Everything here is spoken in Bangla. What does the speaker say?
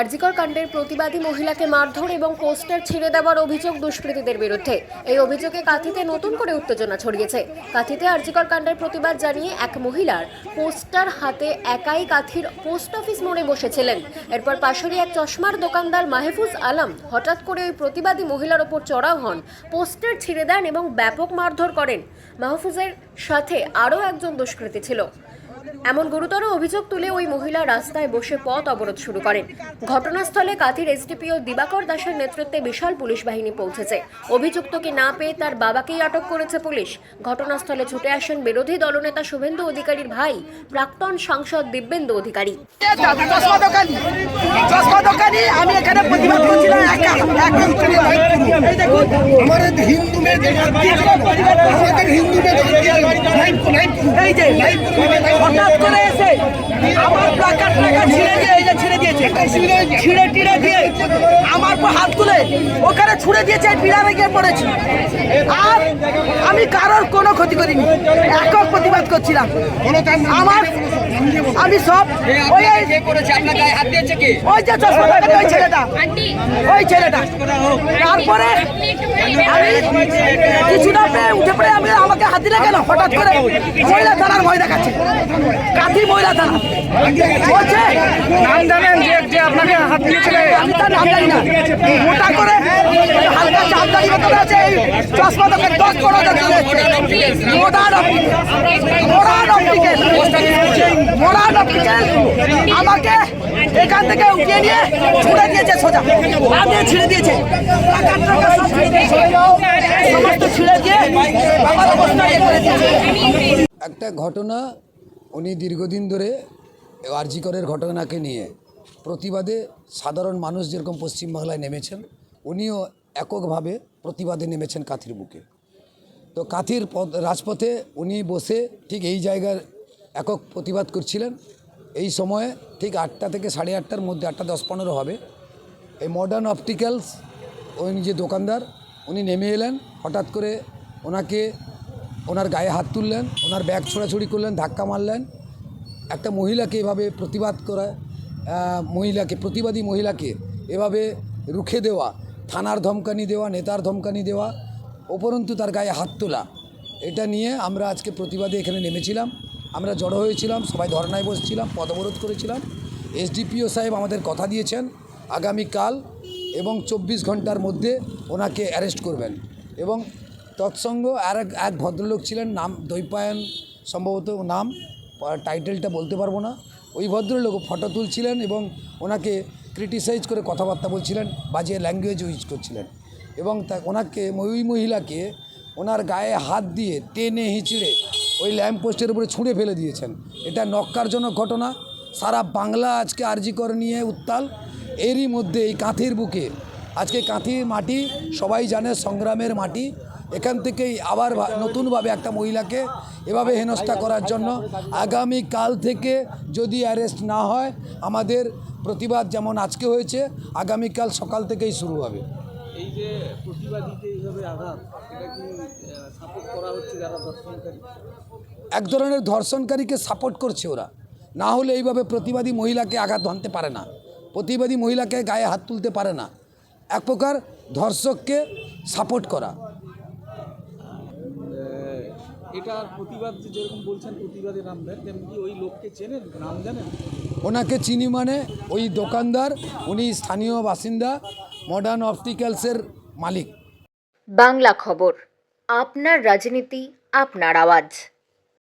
আরজিকর কাণ্ডের প্রতিবাদী মহিলাকে মারধর এবং পোস্টার ছিঁড়ে দেওয়ার অভিযোগ দুষ্কৃতীদের বিরুদ্ধে। এই অভিযোগে কাঁথিতে নতুন করে উত্তেজনা ছড়িয়েছে। কাঁথিতে আরজিকর কাণ্ডের প্রতিবাদ জানিয়ে এক মহিলার পোস্টার হাতে একাই কাঁথির পোস্ট অফিস মোড়ে বসেছিলেন। এরপর পাশেরই এক চশমার দোকানদার মাহফুজ আলম হঠাৎ করে ওই প্রতিবাদী মহিলার ওপর চড়াও হন, পোস্টার ছিঁড়ে দেন এবং ব্যাপক মারধর করেন। মাহফুজের সাথে আরও একজন দুষ্কৃতী ছিল। এমন গুরুতর অভিযোগ তুলে ওই মহিলা রাস্তায় বসে পথ অবরোধ শুরু করেন। ঘটনাস্থলে কাথির এসডিপিও দিবাকর দাসের নেতৃত্বে বিশাল পুলিশ বাহিনী পৌঁছেছে। অভিযুক্তকে না পেয়ে তার বাবাকেই আটক করেছে পুলিশ। ঘটনাস্থলে ছুটে আসেন বিরোধী দলনেতা শুভেন্দু অধিকারীর ভাই, প্রাক্তন সাংসদ দিব্যেন্দু অধিকারী। আমি এখানে প্রতিবাদ আমাদের হিন্দু মেয়েদের আমাদের হিন্দু মেয়েদের হঠাৎ করে আমার প্লাকার টাকা ছিঁড়ে দিয়ে এই যে ছিঁড়ে দিয়েছে ছিঁড়ে টিড়ে দিয়ে আমার পর হাত তুলে ওখানে ছুঁড়ে দিয়েছে বিড়ালে গিয়ে পড়েছি। আর আমি কারোর কোনো ক্ষতি করিনি একক প্রতিবাদ করছিলাম। আমার আমি সব ওই ওই করেছে? আপনার গায়ে হাত দিয়েছে কি? ওই যে চশমা ওই ছেলেটা। ওই ছেলেটা। তারপরে আমি কিছুটা উঠে পড়ে আমি আমাকে হাত দিলে কেন? হঠাৎ করে মহিলা থানার ভয় দেখাচ্ছে। কাঁথি মহিলা মোটা আমাকে এখান থেকে উঠিয়ে নিয়ে ছুড়ে দিয়েছে সোজা। দিয়ে ছিঁড়ে দিয়েছে। ছিঁড়ে দিয়ে একটা ঘটনা উনি দীর্ঘদিন ধরে আরজিকরের ঘটনাকে নিয়ে প্রতিবাদে সাধারণ মানুষ যেরকম পশ্চিমবাংলায় নেমেছেন, উনিও এককভাবে প্রতিবাদে নেমেছেন কাথির বুকে। তো কাথির পথ রাজপথে উনি বসে ঠিক এই জায়গার একক প্রতিবাদ করছিলেন। এই সময়ে ঠিক আটটা থেকে সাড়ে আটটার মধ্যে, আটটা দশ পনেরো হবে, এই মডার্ন অপটিক্যালস উনি যে দোকানদার, উনি নেমে এলেন। হঠাৎ করে ওনাকে ওনার গায়ে হাত তুললেন, ওনার ব্যাগ ছোড়াছুড়ি করলেন, ধাক্কা মারলেন। একটা মহিলাকে এভাবে প্রতিবাদ করা মহিলাকে, প্রতিবাদী মহিলাকে এভাবে রুখে দেওয়া, থানার ধমকানি দেওয়া, নেতার ধমকানি দেওয়া, উপরন্তু তার গায়ে হাত তোলা, এটা নিয়ে আমরা আজকে প্রতিবাদে এখানে নেমেছিলাম। আমরা জড়ো হয়েছিলাম, সবাই ধর্নায় বসছিলাম পদ অবরোধ করেছিলাম। এসডিপিও সাহেব আমাদের কথা দিয়েছেন, আগামীকাল এবং চব্বিশ ঘণ্টার মধ্যে ওনাকে অ্যারেস্ট করবেন এবং তৎসঙ্গ আর এক এক ভদ্রলোক ছিলেন, নাম দৈপায়ন, সম্ভবত নাম টাইটেলটা বলতে পারব না। ওই ভদ্রলোক ফটো তুলছিলেন এবং ওনাকে ক্রিটিসাইজ করে কথাবার্তা বলছিলেন বাজে ল্যাঙ্গুয়েজ ইউজ করছিলেন। এবং তা ওনাকে, ওই মহিলাকে ওনার গায়ে হাত দিয়ে টেনে হিঁচড়ে ওই ল্যাম্প পোস্টের উপরে ছুঁড়ে ফেলে দিয়েছেন। এটা নক্কারজনক ঘটনা। সারা বাংলা আজকে আরজিকর নিয়ে উত্তাল। এরই মধ্যে এই কাঁথির বুকে, আজকে কাঁথির মাটি, সবাই জানে সংগ্রামের মাটি এখান থেকেই আবার নতুনভাবে একটা মহিলাকে এভাবে হেনস্থা করার জন্য আগামী কাল থেকে যদি অ্যারেস্ট না হয় আমাদের প্রতিবাদ যেমন আজকে হয়েছে আগামীকাল সকাল থেকেই শুরু হবে। এই যে প্রতিবাদীকে এইভাবে আঘাত এটা কি সাপোর্ট করা হচ্ছে যারা দর্শনকারী এক ধরনের ধর্ষণকারীকে সাপোর্ট করছে ওরা। না হলে এইভাবে প্রতিবাদী মহিলাকে আঘাত ভাঙতে পারে না। প্রতিবাদী মহিলাকে গায়ে হাত তুলতে পারে না। এক প্রকার ধর্ষককে সাপোর্ট করা। এটার প্রতিবাদ যে যেরকম বলছেন প্রতিবাদে নাম দেন তেমনি কি ওই লোককে চেনেন? নাম জানেন? ওনাকে চিনি মানে ওই দোকানদার উনি স্থানীয় বাসিন্দা মডার্ন অপটিক্যালসের মালিক। বাংলা খবর আপনার রাজনীতি আপনার আওয়াজ।